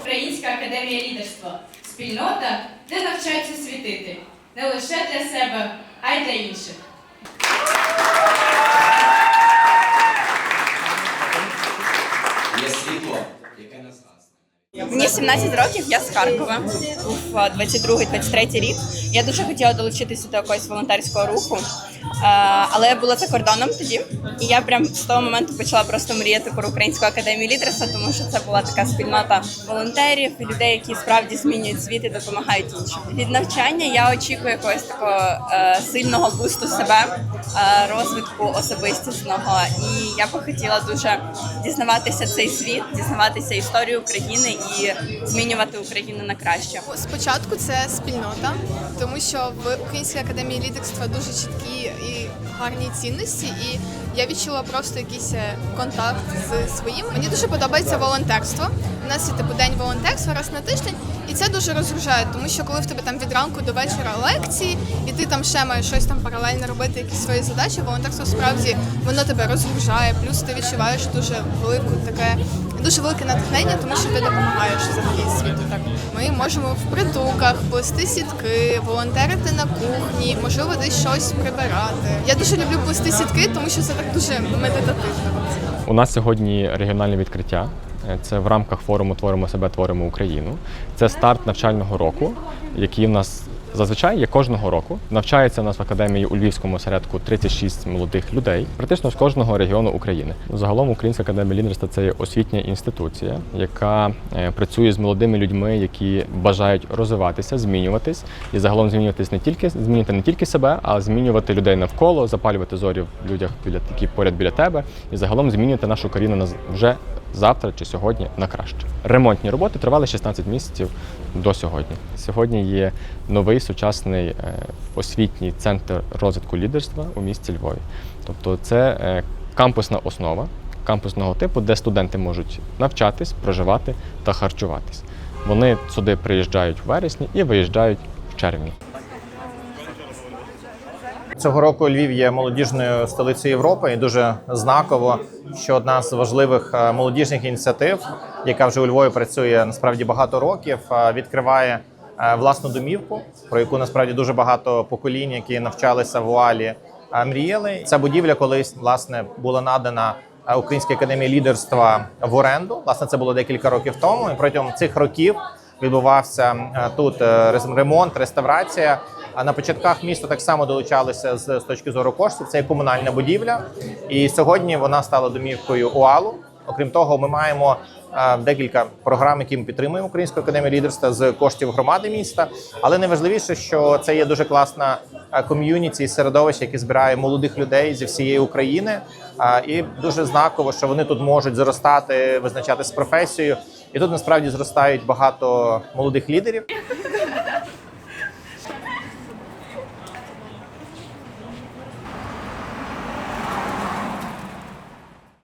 Українська академія лідерства спільнота, де навчаються світити не лише для себе, а й для інших. Є світло, яке нас. Мені 17 років, я з Харкова. Був 22-23 рік. Я дуже хотіла долучитися до якогось волонтерського руху, е, але я була за кордоном тоді. І я прям з того моменту почала просто мріяти про Українську академію лідерства, тому що це була така спільнота волонтерів людей, які справді змінюють світ і допомагають іншим. Від навчання я очікую якогось такого е, сильного бусту себе, е, розвитку особистісного. І я би хотіла дуже дізнаватися цей світ, дізнаватися історію України і змінювати Україну на краще. Спочатку це спільнота, тому що в Українській академії лідерства дуже чіткі і гарні цінності, і я відчула просто якийсь е, контакт з своїм. Мені дуже подобається волонтерство. У нас є типу день волонтерства раз на тиждень, це дуже розгружає, тому що коли в тебе там від ранку до вечора лекції, і ти там ще маєш щось там паралельно робити, якісь свої задачі, волонтерство справді воно тебе розгружає. Плюс ти відчуваєш дуже велику таке дуже велике натхнення, тому що ти допомагаєш взагалі світу. Так ми можемо в притулках плести сітки, волонтерити на кухні, можливо, десь щось прибирати. Я дуже люблю плести сітки, тому що це так дуже медитативно. У нас сьогодні регіональне відкриття. Це в рамках форуму Творимо себе, творимо Україну. Це старт навчального року, який у нас зазвичай є кожного року. Навчається у нас в академії у Львівському осередку 36 молодих людей, практично з кожного регіону України. Загалом Українська академія лідерства це є освітня інституція, яка е, працює з молодими людьми, які бажають розвиватися, змінюватись і загалом змінюватись не тільки змінювати не тільки себе, а змінювати людей навколо, запалювати зорі в людях які поряд біля тебе, і загалом змінювати нашу країну вже завтра чи сьогодні на краще. Ремонтні роботи тривали 16 місяців до сьогодні. Сьогодні є новий сучасний е, освітній центр розвитку лідерства у місті Львові. Тобто це е, кампусна основа кампусного типу, де студенти можуть навчатись, проживати та харчуватись. Вони сюди приїжджають в вересні і виїжджають в червні. Цього року Львів є молодіжною столицею Європи, і дуже знаково, що одна з важливих е, молодіжних ініціатив, яка вже у Львові працює насправді багато років, е, відкриває е, власну домівку, про яку насправді дуже багато поколінь, які навчалися в УАЛі, мріяли. Ця будівля колись власне була надана Українській академії лідерства в оренду. Власне, це було декілька років тому. І протягом цих років відбувався тут ремонт, реставрація. А на початках місто так само долучалося з, з точки зору коштів. Це є комунальна будівля, і сьогодні вона стала домівкою УАЛу. Окрім того, ми маємо е, декілька програм, які ми підтримуємо Українську академію лідерства з коштів громади міста. Але найважливіше, що це є дуже класна е, ком'юніті і середовище, яке збирає молодих людей зі всієї України. Е, І дуже знаково, що вони тут можуть зростати, визначатись професією. І тут насправді зростають багато молодих лідерів.